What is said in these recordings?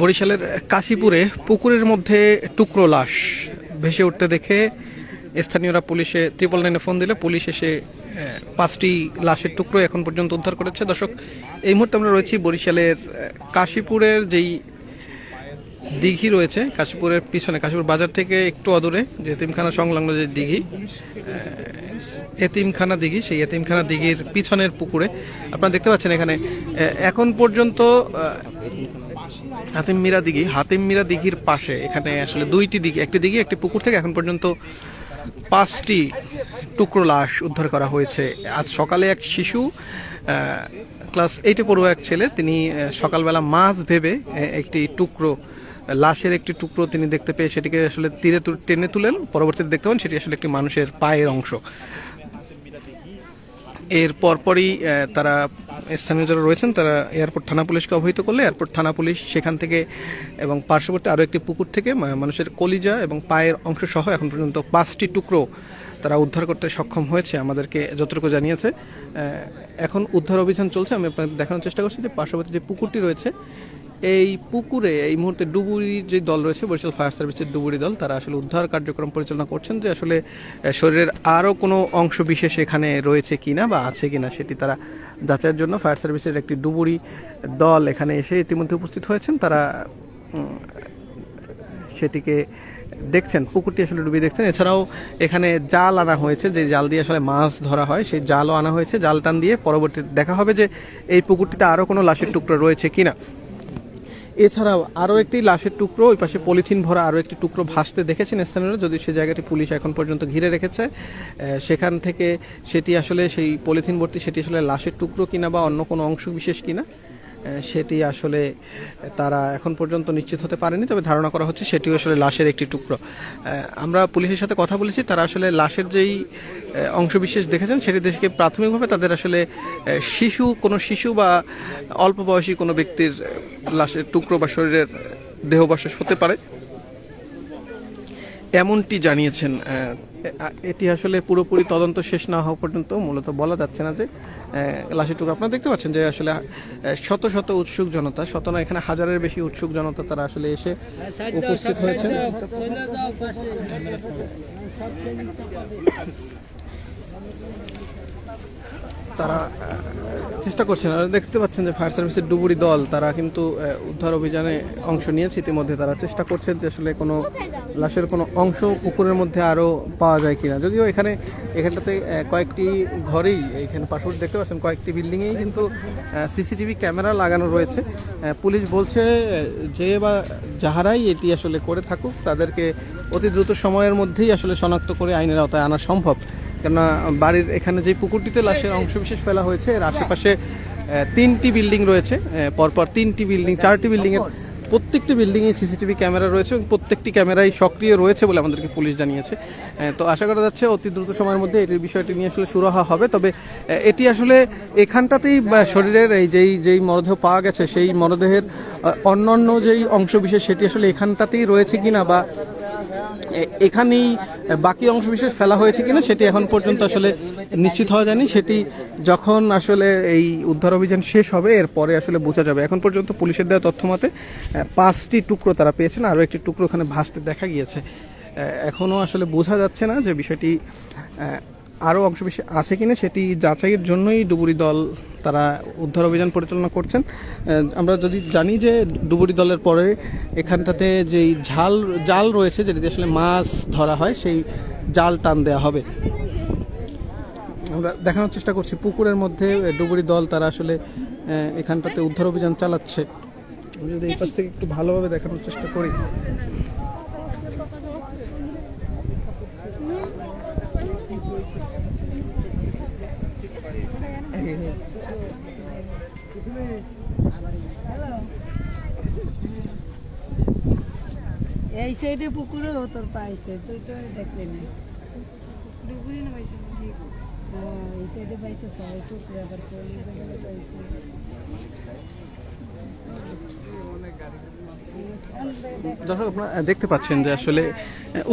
বরিশালের কাশীপুরে পুকুরের মধ্যে টুকরো লাশ ভেসে উঠতে দেখে স্থানীয়রা পুলিশে ত্রিপল নাইনে ফোন দিলে পুলিশ এসে পাঁচটি লাশের টুকরো এখন পর্যন্ত উদ্ধার করেছে। দর্শক, এই মুহূর্তে আমরা রয়েছি বরিশালের কাশীপুরের যেই দিঘি রয়েছে, কাশীপুরের পিছনে, কাশীপুর বাজার থেকে একটু অদূরে, যে এতিমখানা সংলগ্ন যে দিঘি এতিমখানা দিঘি, সেই এতিমখানা দিঘির পিছনের পুকুরে। আপনারা দেখতে পাচ্ছেন এখানে এখন পর্যন্ত হাতিম মিরা দিঘি। হাতিম মিরা দিঘির পাশে, এখানে আসলে দুইটি দিঘি, একটি দিঘি, একটি পুকুর থেকে এখন পর্যন্ত পাঁচটি টুকরো লাশ উদ্ধার করা হয়েছে। আজ সকালে এক শিশু ক্লাস এইটে পড়ুয়া এক ছেলে, তিনি সকালবেলা মাছ ভেবে একটি টুকরো, লাশের একটি টুকরো তিনি দেখতে পেয়ে, সেটিকে আসলে তীরে টেনে তুলেন। পরবর্তীতে দেখতে পান সেটি আসলে একটি মানুষের পায়ের অংশ। এর পরপরই তারা স্থানীয় যারা রয়েছেন, তারা এয়ারপোর্ট থানা পুলিশকে অবহিত করলে এয়ারপোর্ট থানা পুলিশ সেখান থেকে এবং পার্শ্ববর্তী আরও একটি পুকুর থেকে মানুষের কলিজা এবং পায়ের অংশ সহ এখন পর্যন্ত পাঁচটি টুকরো তারা উদ্ধার করতে সক্ষম হয়েছে আমাদেরকে যতটুকু জানিয়েছে। এখন উদ্ধার অভিযান চলছে। আমি আপনাদের দেখানোর চেষ্টা করছি যে পার্শ্ববর্তী যে পুকুরটি রয়েছে এই পুকুরে, এই মুহূর্তে ডুবুরি যে দল রয়েছে, বরিশাল ফায়ার সার্ভিসের ডুবুরি দল, তারা আসলে উদ্ধার কার্যক্রম পরিচালনা করছেন যে আসলে শরীরের আরও কোনো অংশ বিশেষ এখানে রয়েছে কিনা বা আছে কিনা সেটি তারা যাচাইয়ের জন্য ফায়ার সার্ভিসের একটি ডুবুরি দল এখানে এসে ইতিমধ্যে উপস্থিত হয়েছেন। তারা সেটিকে দেখছেন, পুকুরটি আসলে ডুবিয়ে দেখছেন। এছাড়াও এখানে জাল আনা হয়েছে, যে জাল দিয়ে আসলে মাছ ধরা হয়, সেই জালও আনা হয়েছে। জাল টান দিয়ে পরবর্তীতে দেখা হবে যে এই পুকুরটিতে আরও কোনো লাশের টুকরো রয়েছে কিনা। এছাড়াও আরও একটি লাশের টুকরো, ওই পাশে পলিথিন ভরা আরও একটি টুকরো ভাসতে দেখেছেন স্থানীয়রা যদি সে জায়গাটি পুলিশ এখন পর্যন্ত ঘিরে রেখেছে। সেখান থেকে সেটি আসলে সেই পলিথিন ভর্তি, সেটি আসলে লাশের টুকরো কিনা বা অন্য কোনো অংশ বিশেষ কিনা সেটি আসলে তারা এখন পর্যন্ত নিশ্চিত হতে পারেনি, তবে ধারণা করা হচ্ছে সেটি আসলে লাশের একটি টুকরো। আমরা পুলিশের সাথে কথা বলেছি, তারা আসলে লাশের যেই অংশবিশেষ দেখেছেন, সেটি দেশকে প্রাথমিকভাবে তাদের আসলে শিশু, কোনো শিশু বা অল্প বয়সী কোনো ব্যক্তির লাশের টুকরো বা শরীরের দেহবশেষ হতে পারে। এমনটি জানিয়েছেন এটি আসলে পুরোপুরি তদন্ত শেষ না হওয়া পর্যন্ত মূলত বলা যাচ্ছে না যে লাশিটুকু আপনারা দেখতে পাচ্ছেন যে আসলে শত শত উৎসুক জনতা, শত না, এখানে হাজারের বেশি উৎসুক জনতা তারা আসলে এসে উপস্থিত হয়েছেন। তারা চেষ্টা করছেন। আর দেখতে পাচ্ছেন যে ফায়ার সার্ভিসের ডুবুরি দল, তারা কিন্তু উদ্ধার অভিযানে অংশ নিয়েছে। ইতিমধ্যে তারা চেষ্টা করছেন যে আসলে কোনো লাশের কোনো অংশ পুকুরের মধ্যে আরও পাওয়া যায় কিনা। যদিও এখানে, এখানটাতে কয়েকটি ঘরেই, এখানে পাশাপাশি দেখতে পাচ্ছেন, কয়েকটি বিল্ডিংয়েই কিন্তু সিসিটিভি ক্যামেরা লাগানো রয়েছে। পুলিশ বলছে যে বা যাহারাই এটি আসলে করে থাকুক, তাদেরকে অতি দ্রুত সময়ের মধ্যেই আসলে শনাক্ত করে আইনের আওতায় আনা সম্ভব। কেননা বাড়ির এখানে যে পুকুরটিতে লাশের অংশবিশেষ ফেলা হয়েছে এর আশেপাশে তিনটি বিল্ডিং রয়েছে পরপর তিনটি বিল্ডিং চারটি বিল্ডিংয়ের প্রত্যেকটি বিল্ডিংয়ে সিসিটিভি ক্যামেরা রয়েছে এবং প্রত্যেকটি ক্যামেরাই সক্রিয় রয়েছে বলে আমাদেরকে পুলিশ জানিয়েছে। তো আশা করা যাচ্ছে অতি দ্রুত সময়ের মধ্যে এটির বিষয়টি নিয়ে আসলে সুরাহা হবে। তবে এটি আসলে এখানটাতেই শরীরের এই যেই যেই মরদেহ পাওয়া গেছে সেই মরদেহের অন্যান্য যেই অংশবিশেষ সেটি আসলে এখানটাতেই রয়েছে কিনা বা এখানেই বাকি অংশ বিশেষ ফেলা হয়েছে কিনা সেটি এখন পর্যন্ত আসলে নিশ্চিত হওয়া যায়নি। সেটি যখন আসলে এই উদ্ধার অভিযান শেষ হবে, এরপরে আসলে বোঝা যাবে। এখন পর্যন্ত পুলিশের দেওয়া তথ্য মতে পাঁচটি টুকরো তারা পেয়েছেন, আরও একটি টুকরো ওখানে ভাসতে দেখা গিয়েছে। এখনও আসলে বোঝা যাচ্ছে না যে বিষয়টি আরও অংশ বিশেষ আছে কিনা সেটি যাচাইয়ের জন্যই ডুবুরি দল তারা উদ্ধার অভিযান পরিচালনা করছেন। আমরা যদি জানি যে ডুবুরি দলের পরে এখানটাতে যেই ঝাল, জাল রয়েছে যেটিতে আসলে মাছ ধরা হয়, সেই জাল টান দেওয়া হবে। আমরা দেখানোর চেষ্টা করছি, পুকুরের মধ্যে ডুবুরি দল তারা আসলে এখানটাতে উদ্ধার অভিযান চালাচ্ছে। আমি যদি এই পাশ থেকে একটু ভালোভাবে দেখানোর চেষ্টা করি। এই সাইডে পুকুরে তোর পাইছে তুই তো দেখলি না। হ্যাঁ, এই সাইডে পাইছে সবাই পুকুরে আবার পাইছে দর্শক আপনারা দেখতে পাচ্ছেন যে আসলে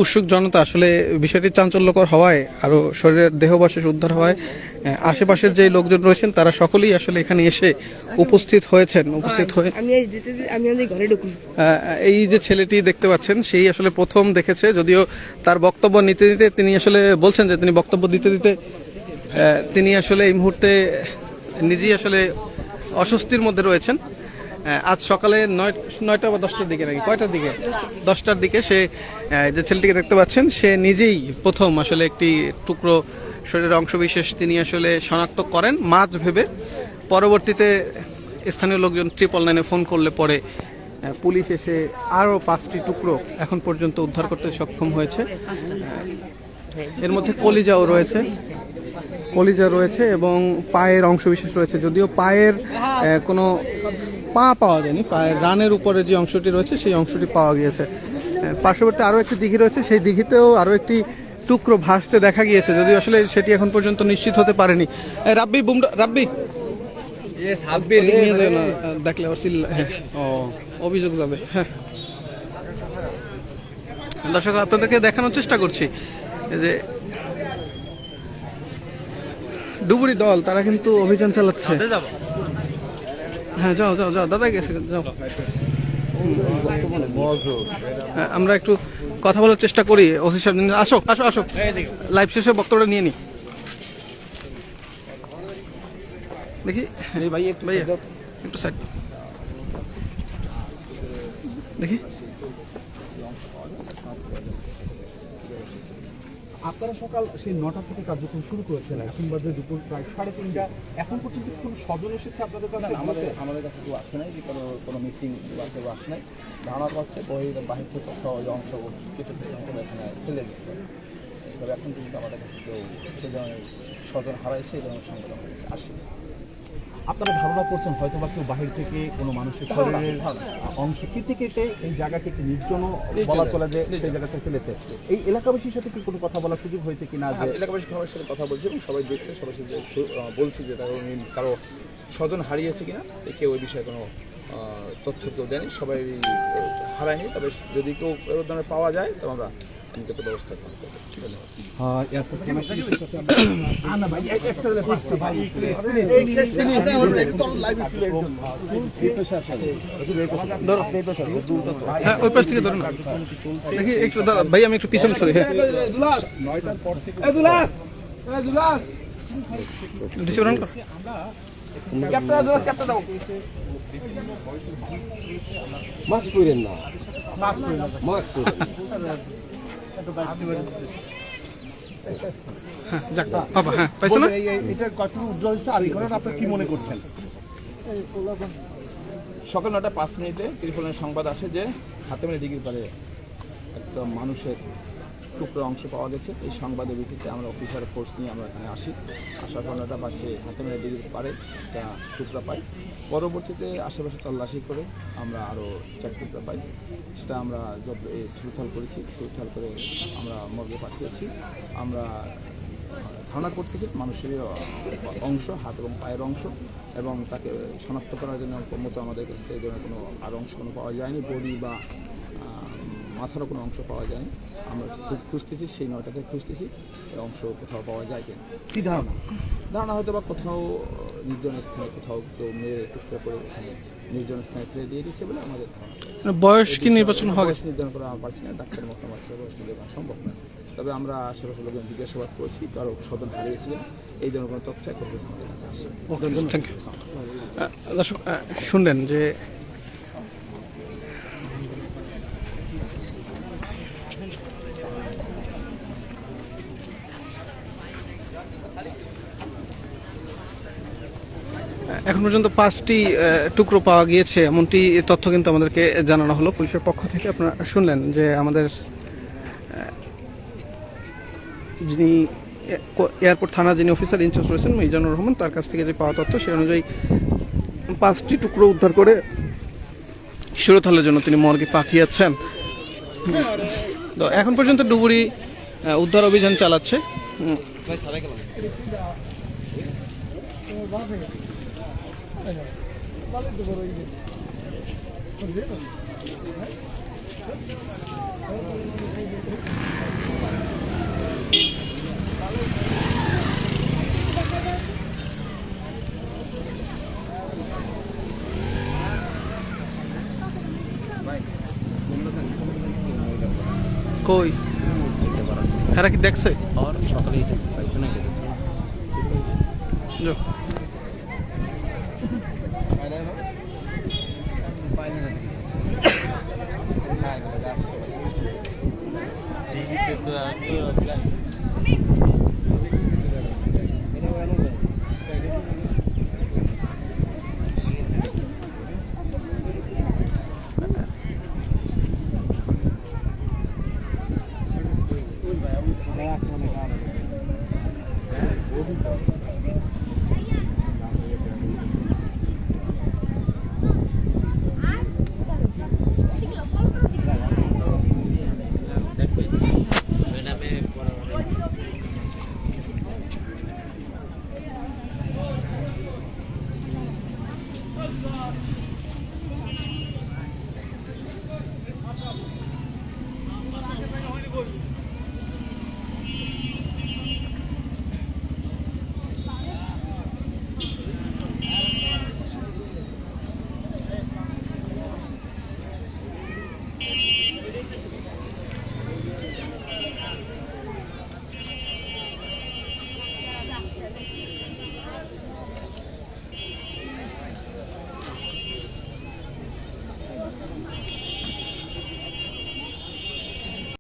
উৎসুক জনতা আসলে বিষয়টি চাঞ্চল্যকর হওয়ায় আরও শরীরের দেহবশেষ উদ্ধার হওয়ায় আশেপাশের যে লোকজন রয়েছেন তারা সকলেই আসলে এখানে এসে উপস্থিত হয়েছেন উপস্থিত হয়ে এই যে ছেলেটি দেখতে পাচ্ছেন সেই আসলে প্রথম দেখেছে যদিও তার বক্তব্য নিতে দিতে তিনি আসলে বলছেন যে তিনি বক্তব্য দিতে দিতে তিনি আসলে এই মুহূর্তে নিজেই আসলে অস্বস্তির মধ্যে রয়েছেন। আজ সকালে নয় নয়টা বা দশটার দিকে নাকি? কয়টার দিকে? দশটার দিকে সে যে ছেলেটিকে দেখতে পাচ্ছেন, সে নিজেই প্রথম আসলে একটি টুকরো শরীরের অংশবিশেষ তিনি আসলে শনাক্ত করেন মাছ ভেবে। পরবর্তীতে স্থানীয় লোকজন ট্রিপল নাইনে ফোন করলে পরে পুলিশ এসে আরও পাঁচটি টুকরো এখন পর্যন্ত উদ্ধার করতে সক্ষম হয়েছে। এর মধ্যে কলিজাও রয়েছে। কলিজা রয়েছে এবং পায়ের অংশবিশেষ রয়েছে। যদিও পায়ের কোনো পা পাওয়া যায়নি। পায়ের রানের উপরে যে অংশটি রয়েছে সেই অংশটি পাওয়া গিয়েছে। পার্শ্ববর্তী আরও একটি দিঘি রয়েছে সেই দিঘিতেও আরও একটি টুকরো ভাসতে দেখা গিয়েছে। যদি আসলে সেটি এখন পর্যন্ত নিশ্চিত হতে পারেনি। রাব্বি বুমরা রাব্বি। দেখলে হ্যাঁ ও অভিযোগ যাবে। হ্যাঁ। দর্শক আপনাদেরকে দেখানোর চেষ্টা করছি। যে ডুবুরি দল তারা কিন্তু অভিযান চালাচ্ছে। হ্যাঁ যাও যাও যাও দাদা গেছে যাও। হ্যাঁ, আমরা একটু কথা বলার চেষ্টা করি ওসি সাহেব আসো আসো আসো। লাইভ শেষে বক্তব্যটা নিয়ে নি। দেখি ভাই একটু সাইড দেখি। আপনারা সকাল সেই নটা থেকে কার্যক্রম শুরু করেছেন। এখন বাজে দুপুর প্রায় সাড়ে তিনটা। এখন পর্যন্ত কোনো স্বজন এসেছে আপনাদের কাছে? আমাদের আমাদের কাছে কেউ আসে নাই, যে কোনো কোনো মিসিং বা কেউ আসে নাই। ধারণা করছে বহির বাহির থেকে ওই অংশ কেটে এখানে ফেলে দিতে তবে এখন কিন্তু আমাদের কাছে কেউ সে ধরনের স্বজন হারাইছে, এই ধরনের হয়েছে আসেনি। আপনারা ধারণা করছেন হয়তো বা কেউ বাহির থেকে কোনো মানুষের শরীরের অংশ কেটে কেটে এই জায়গাকে একটি নির্জন বলা চলে যে সেই জায়গাতে ফেলেছে এই এলাকাবাসীর সাথে কি কোনো কথা বলার সুযোগ হয়েছে কিনা যে হ্যাঁ, এলাকাবাসী সবার সাথে কথা বলছি এবং সবাই দেখছে সবার সাথে বলছি যে তারা কারও স্বজন হারিয়েছে কিনা কেউ ওই বিষয়ে কোনো আহ, তথ্য কেউ দেয়নি সবাই হারায়নি। তবে যদি কেউ ধরনের পাওয়া যায় তো আমরা আইনগত ব্যবস্থা গ্রহণ করব ধন্যবাদ হ্যাঁ, এয়ারপোর্ট থানা পুলিশের সাথে আমরা- আ, না ভাই, এক- একটা হলে পাঁচটা ভাই, please, ধরো। হ্যাঁ ওই পাশ থেকে ধরুন দেখি একটু ভাই আমি একটু পিছনে সরি হ্যাঁ। মাস্ক পরেন না। মাস্ক পরেন হ্যাঁ যাক বাবা হ্যাঁ পাইছো না? এটা কতটুকু উদ্র হয়েছে। আর এই ঘটনা আপনারা কি মনে করছেন? সকাল নটা পাঁচ মিনিটে ত্রিফলনের সংবাদ আসে যে হাতে হাতেমের ডিগ্রি পারে একটা মানুষের টুকরো অংশ পাওয়া গেছে। এই সংবাদের ভিত্তিতে আমরা অফিসার ফোর্স নিয়ে আমরা এখানে আসি। আসার পর নটা পাচ্ছে হাতেমের ডিগ্রির পারে একটা টুকরা পাই পরবর্তীতে আশেপাশে তল্লাশি করে আমরা আরও চার টুকরা পাই। সেটা আমরা সুরথাল করেছি। সুরথাল করে আমরা মর্গে পাঠিয়েছি। আমরা ধারণা করতেছি মানুষের অংশ, হাত এবং পায়ের অংশ, এবং তাকে শনাক্ত করার জন্য মতো আমাদের এই ধরনের কোনো আর অংশ কোনো পাওয়া যায়নি। বডি বা মাথারও কোনো অংশ পাওয়া যায়নি। আমরা খুঁজতেছি সেই নয়টাতে খুঁজতেছি অংশ কোথাও পাওয়া যায় কিনা। কি ধারণা? ধারণা হয়তো বা কোথাও নির্জন স্থানে কোথাও কেউ মেরে টুকরো করে এখানে নির্জন স্থানে ফেলে দিয়ে দিয়েছে বলে আমাদের ধারণা। বয়স কি নির্বাচন বয়স গেছে নির্ধারণ করা আমরা পারছি না ডাক্তার মতামত ছাড়া বয়স নির্ধারণ সম্ভব না। তবে আমরা আশেপাশে লোকজন জিজ্ঞাসাবাদ করছি কারও সদন হারিয়েছিলেন এই ধরনের কোনো তথ্য এখন আমাদের কাছে আসে দর্শক শুনলেন যে এখন পর্যন্ত পাঁচটি টুকরো পাওয়া গিয়েছে। এমনটি তথ্য কিন্তু আমাদেরকে জানানো হলো। পুলিশের পক্ষ থেকে আপনারা শুনলেন যে আমাদের যিনি এয়ারপোর্ট থানা যিনি অফিসার ইনচার্জ রয়েছেন মিজানুর রহমান, তার কাছ থেকে যে পাওয়া তথ্য, সেই অনুযায়ী পাঁচটি টুকরো উদ্ধার করে সুরতহালের জন্য তিনি মর্গে পাঠিয়েছেন। তো এখন পর্যন্ত ডুবুরি উদ্ধার অভিযান চালাচ্ছে। কই? এরা কি দেখছে? সকালে পাইছো না